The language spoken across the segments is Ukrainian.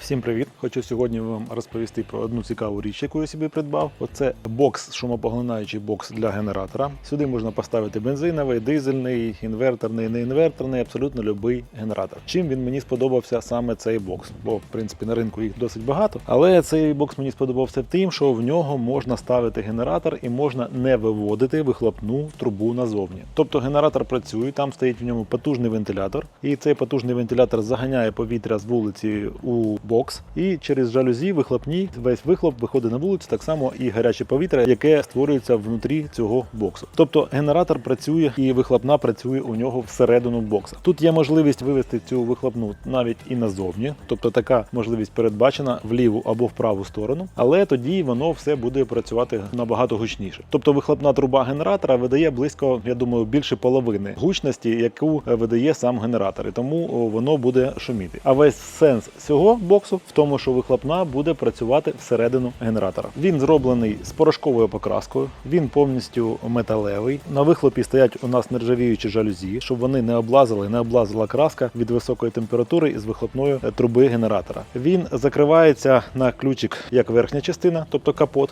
Всім привіт! Хочу сьогодні вам розповісти про одну цікаву річ, яку я собі придбав. Оце бокс, шумопоглинаючий бокс для генератора. Сюди можна поставити бензиновий, дизельний, інверторний, неінверторний, абсолютно будь-який генератор. Чим він мені сподобався саме цей бокс? Бо в принципі на ринку їх досить багато. Але цей бокс мені сподобався тим, що в нього можна ставити генератор і можна не виводити вихлопну трубу назовні. Тобто генератор працює, там стоїть в ньому потужний вентилятор, і цей потужний вентилятор заганяє повітря з вулиці у бокс, і через жалюзі вихлопні весь вихлоп виходить на вулицю, так само і гаряче повітря, яке створюється внутрі цього боксу. Тобто генератор працює і вихлопна працює у нього всередину бокса. Тут є можливість вивести цю вихлопну навіть і назовні, тобто така можливість передбачена в ліву або в праву сторону, але тоді воно все буде працювати набагато гучніше. Тобто вихлопна труба генератора видає близько, я думаю, більше половини гучності, яку видає сам генератор, і тому воно буде шуміти. А весь сенс цього боксу в тому, що вихлопна буде працювати всередину генератора. Він зроблений з порошковою покраскою, він повністю металевий. На вихлопі стоять у нас нержавіючі жалюзі, щоб вони не облазили, не облазила краска від високої температури із вихлопної е, труби генератора. Він закривається на ключик як верхня частина, тобто капот.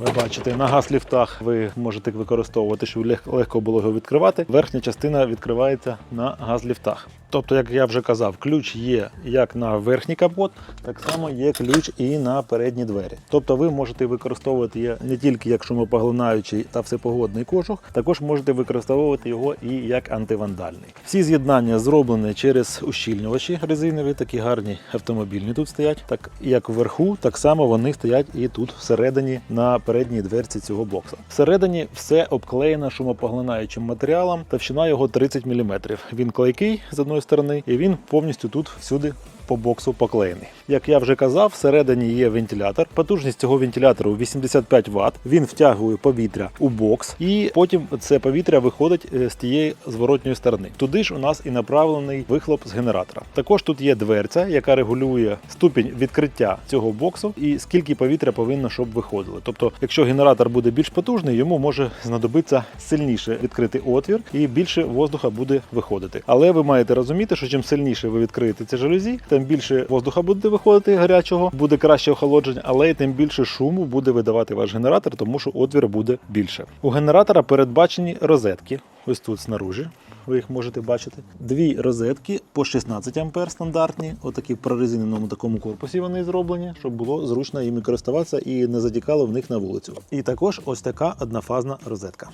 Ви бачите, на газ-ліфтах ви можете використовувати, щоб легко було його відкривати. Верхня частина відкривається на газ-ліфтах. Тобто, як я вже казав, ключ є як на верхній капот, так само є ключ і на передні двері. Тобто ви можете використовувати не тільки як шумопоглинаючий та всепогодний кожух, також можете використовувати його і як антивандальний. Всі з'єднання зроблені через ущільнювачі резинові, такі гарні автомобільні тут стоять. Так як вверху, так само вони стоять і тут всередині на передній дверці цього бокса. Всередині все обклеєно шумопоглинаючим матеріалом, товщина його 30 мм. Він клейкий з одної сторони, і він повністю тут всюди. По боксу поклеєний. Як я вже казав, всередині є вентилятор. Потужність цього вентилятору 85 Вт. Він втягує повітря у бокс, і потім це повітря виходить е, з тієї зворотньої сторони. Туди ж у нас і направлений вихлоп з генератора. Також тут є дверця, яка регулює ступінь відкриття цього боксу і скільки повітря повинно, щоб виходило. Тобто, якщо генератор буде більш потужний, йому може знадобитися сильніше відкрити отвір і більше воздуха буде виходити. Але ви маєте розуміти, що чим сильніше ви відкриєте ці жалюзі, тим більше воздуха буде виходити гарячого, буде краще охолодження, але й тим більше шуму буде видавати ваш генератор, тому що отвір буде більше. У генератора передбачені розетки. Ось тут снаружи. Ви їх можете бачити. Дві розетки по 16 ампер стандартні, отакі в прорезиненому такому корпусі вони зроблені, щоб було зручно їми користуватися і не затікало в них на вулицю. І також ось така однофазна розетка.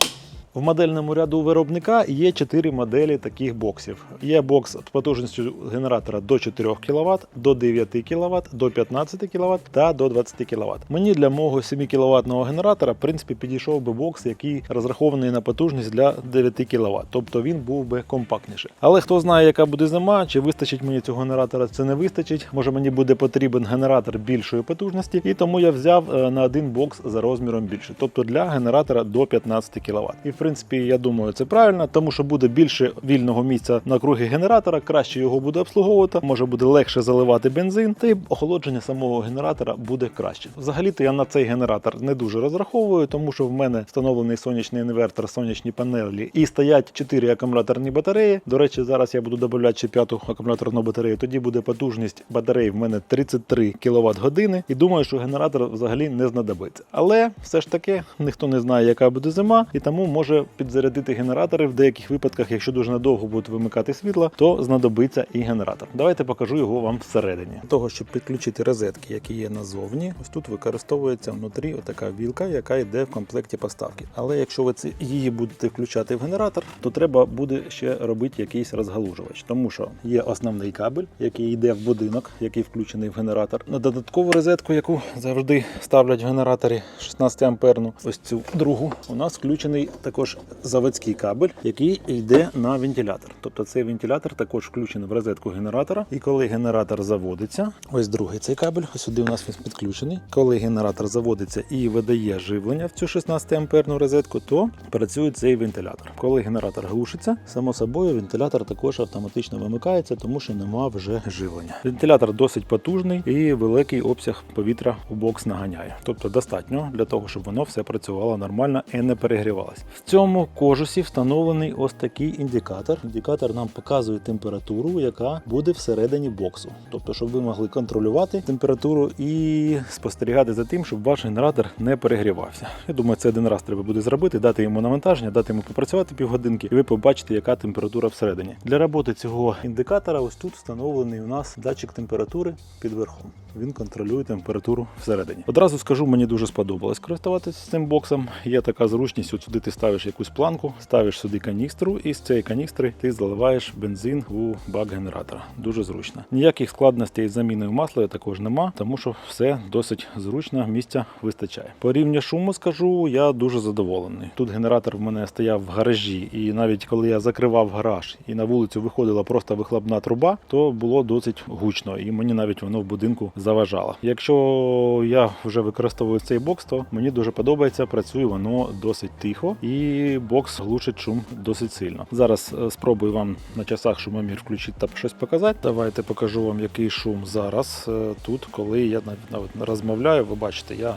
В модельному ряду виробника є 4 моделі таких боксів. Є бокс з потужністю генератора до 4 кВт, до 9 кВт, до 15 кВт та до 20 кВт. Мені для мого 7 кВт генератора в принципі підійшов би бокс, який розрахований на потужність для 9 кВт, тобто він був би компактніший. Але хто знає, яка буде зима, чи вистачить мені цього генератора, це не вистачить. Може мені буде потрібен генератор більшої потужності, і тому я взяв е, на один бокс за розміром більше, тобто для генератора до 15 кВт. І принципі, я думаю, це правильно, тому що буде більше вільного місця на круги генератора, краще його буде обслуговувати, може буде легше заливати бензин, та й охолодження самого генератора буде краще. Взагалі-то я на цей генератор не дуже розраховую, тому що в мене встановлений сонячний інвертор, сонячні панелі і стоять 4 акумуляторні батареї. До речі, зараз я буду додавати ще п'яту акумуляторну батарею. Тоді буде потужність батареї в мене 33 кВт години. І думаю, що генератор взагалі не знадобиться. Але все ж таки ніхто не знає, яка буде зима, і тому може підзарядити генератори в деяких випадках, якщо дуже надовго будуть вимикати світло, то знадобиться і генератор. Давайте покажу його вам всередині. Для того, щоб підключити розетки, які є назовні, ось тут використовується внутрі така вілка, яка йде в комплекті поставки. Але якщо ви її будете включати в генератор, то треба буде ще робити якийсь розгалужувач, тому що є основний кабель, який йде в будинок, який включений в генератор. На додаткову розетку, яку завжди ставлять в генераторі 16 амперну, ось цю другу, у нас включений також заводський кабель, який йде на вентилятор. Тобто цей вентилятор також включений в розетку генератора. І коли генератор заводиться, ось другий цей кабель, ось сюди у нас він підключений. Коли генератор заводиться і видає живлення в цю 16 амперну розетку, то працює цей вентилятор. Коли генератор глушиться, само собою вентилятор також автоматично вимикається, тому що нема вже живлення. Вентилятор досить потужний і великий обсяг повітря у бокс наганяє. Тобто достатньо для того, щоб воно все працювало нормально і не перегрівалось. Цьому кожусі встановлений ось такий індикатор. Індикатор нам показує температуру, яка буде всередині боксу. Тобто, щоб ви могли контролювати температуру і спостерігати за тим, щоб ваш генератор не перегрівався. Я думаю, це один раз треба буде зробити, дати йому навантаження, дати йому попрацювати півгодинки, і ви побачите, яка температура всередині. Для роботи цього індикатора ось тут встановлений у нас датчик температури під верхом. Він контролює температуру всередині. Одразу скажу, мені дуже сподобалось користуватися цим боксом. Є така зручність, от сюди ти ставиш якусь планку, ставиш сюди каністру, і з цієї каністри ти заливаєш бензин у бак генератора. Дуже зручно. Ніяких складностей з заміною масла також нема, тому що все досить зручно, місця вистачає. По рівню шуму скажу, я дуже задоволений. Тут генератор в мене стояв в гаражі, і навіть коли я закривав гараж і на вулицю виходила просто вихлопна труба, то було досить гучно, і мені навіть воно в будинку заважало. Якщо я вже використовую цей бокс, то мені дуже подобається. Працює воно досить тихо, і бокс глушить шум досить сильно. Зараз е, спробую вам на часах шумомір включити та щось показати. Давайте покажу вам, який шум зараз е, тут, коли я навіть розмовляю. Ви бачите, я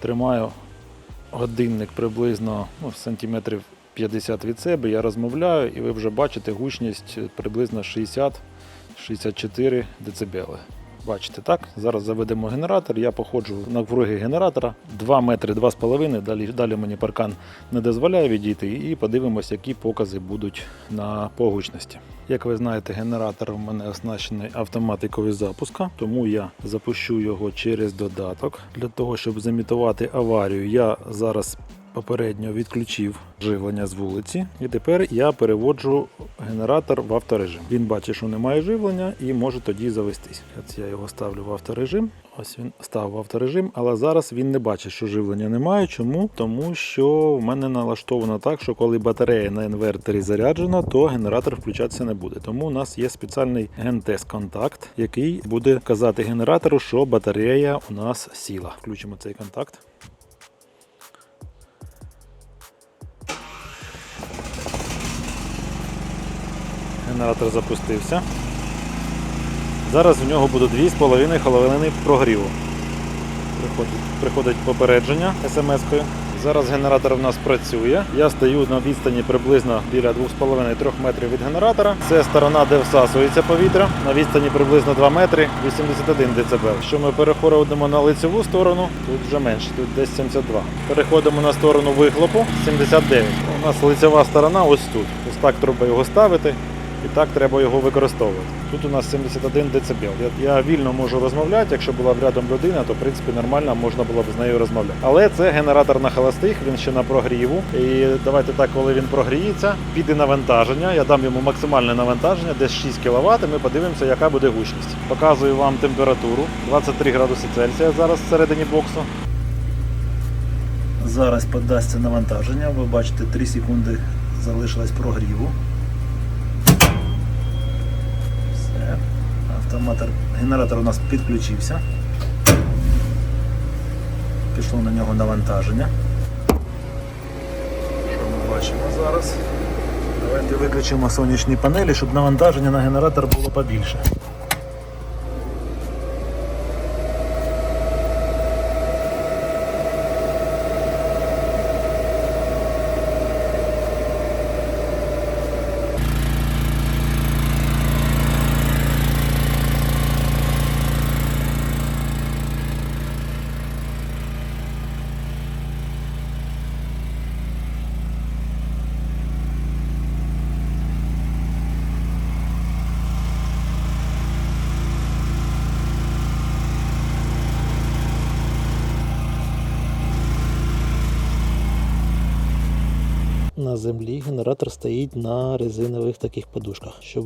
тримаю годинник приблизно ну, сантиметрів 50 від себе. Я розмовляю, і ви вже бачите гучність приблизно 60-64 дБ. Бачите, так? Зараз заведемо генератор. Я походжу на навкруги генератора 2 метри 2,5. Далі, далі мені паркан не дозволяє відійти. І подивимося, які покази будуть на погучності. Як ви знаєте, генератор у мене оснащений автоматикою запуска, тому я запущу його через додаток. Для того, щоб замітувати аварію, я зараз попередньо відключив живлення з вулиці, і тепер я переводжу генератор в авторежим. Він бачить, що немає живлення і може тоді завестись. От я його ставлю в авторежим. Ось він став в авторежим, але зараз він не бачить, що живлення немає. Чому? Тому що в мене налаштовано так, що коли батарея на інверторі заряджена, то генератор включатися не буде. Тому у нас є спеціальний гентест контакт, який буде казати генератору, що батарея у нас сіла. Включимо цей контакт. Генератор запустився. Зараз в нього буде 2,5 хвилини прогріву. Приходить, приходить попередження смс-кою. Зараз генератор в нас працює. Я стою на відстані приблизно біля 2,5-3 метрів від генератора. Це сторона, де всасується повітря. На відстані приблизно 2 метри 81 дБ. Якщо ми переходимо на лицеву сторону, тут вже менше, тут десь 72. Переходимо на сторону вихлопу 79. У нас лицева сторона ось тут. Ось так треба його ставити. І так треба його використовувати. Тут у нас 71 дБ. Я, я вільно можу розмовляти. Якщо була б рядом людина, то в принципі нормально можна було б з нею розмовляти. Але це генератор на холостих, він ще на прогріву. І давайте так, коли він прогріється, піде навантаження. Я дам йому максимальне навантаження, десь 6 кВт. Ми подивимося, яка буде гучність. Показую вам температуру 23 градуси Цельсія зараз всередині боксу. Зараз подасться навантаження. Ви бачите, 3 секунди залишилось прогріву. Все. Автоматор, генератор у нас підключився. Пішло на нього навантаження. Що ми бачимо зараз? Давайте виключимо сонячні панелі, щоб навантаження на генератор було побільше. На землі генератор стоїть на резинових таких подушках, щоб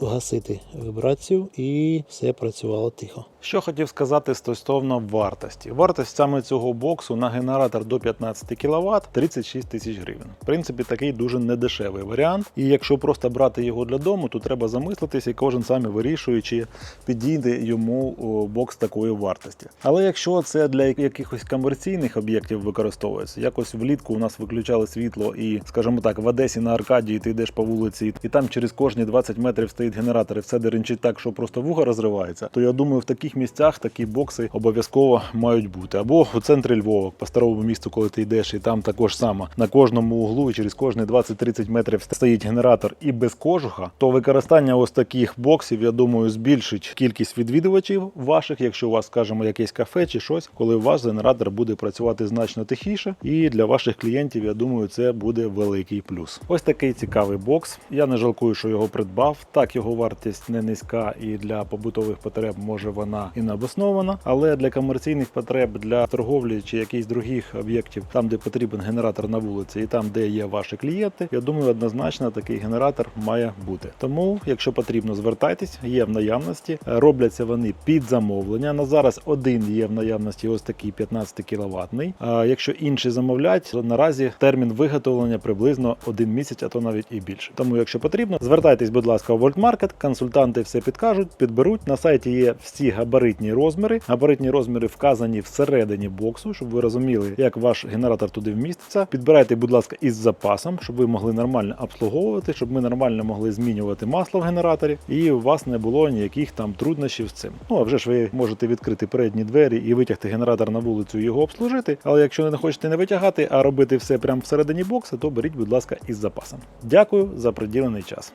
вгасити вібрацію і все працювало тихо. Що хотів сказати стосовно вартості. Вартість саме цього боксу на генератор до 15 кВт 36 тисяч гривень. В принципі, такий дуже недешевий варіант. І якщо просто брати його для дому, то треба замислитися, і кожен саме вирішує, чи підійде йому бокс такої вартості. Але якщо це для якихось комерційних об'єктів використовується, якось влітку у нас виключали світло і, скажімо, так, в Одесі на Аркадії ти йдеш по вулиці, і там через кожні 20 метрів стоїть генератор, і все деренчить так, що просто вуха розривається. То я думаю, в таких місцях такі бокси обов'язково мають бути. Або у центрі Львова, по старому місту, коли ти йдеш, і там також само на кожному углу і через кожні 20-30 метрів стоїть генератор і без кожуха, то використання ось таких боксів, я думаю, збільшить кількість відвідувачів ваших, якщо у вас, скажімо, якесь кафе чи щось, коли у вас генератор буде працювати значно тихіше. І для ваших клієнтів, я думаю, це буде великий плюс. Ось такий цікавий бокс. Я не жалкую, що його придбав. Так, його вартість не низька, і для побутових потреб може вона і не обоснована, але для комерційних потреб, для торговлі чи якихось других об'єктів, там де потрібен генератор на вулиці, і там, де є ваші клієнти, я думаю, однозначно такий генератор має бути. Тому, якщо потрібно, звертайтесь, є в наявності. Робляться вони під замовлення. На зараз один є в наявності, ось такий 15 кіловатний. А якщо інші замовлять, то наразі термін виготовлення приблизно один місяць, а то навіть і більше. Тому, якщо потрібно, звертайтесь, будь ласка, в World Market, консультанти все підкажуть, підберуть. На сайті є всі габаритні розміри. Габаритні розміри вказані всередині боксу, щоб ви розуміли, як ваш генератор туди вміститься. Підбирайте, будь ласка, із запасом, щоб ви могли нормально обслуговувати, щоб ми нормально могли змінювати масло в генераторі, і у вас не було ніяких там труднощів з цим. Ну а вже ж ви можете відкрити передні двері і витягти генератор на вулицю і його обслужити. Але якщо не хочете не витягати, а робити все прямо всередині бокса, то беріть, будь ласка, із запасом. Дякую за приділений час.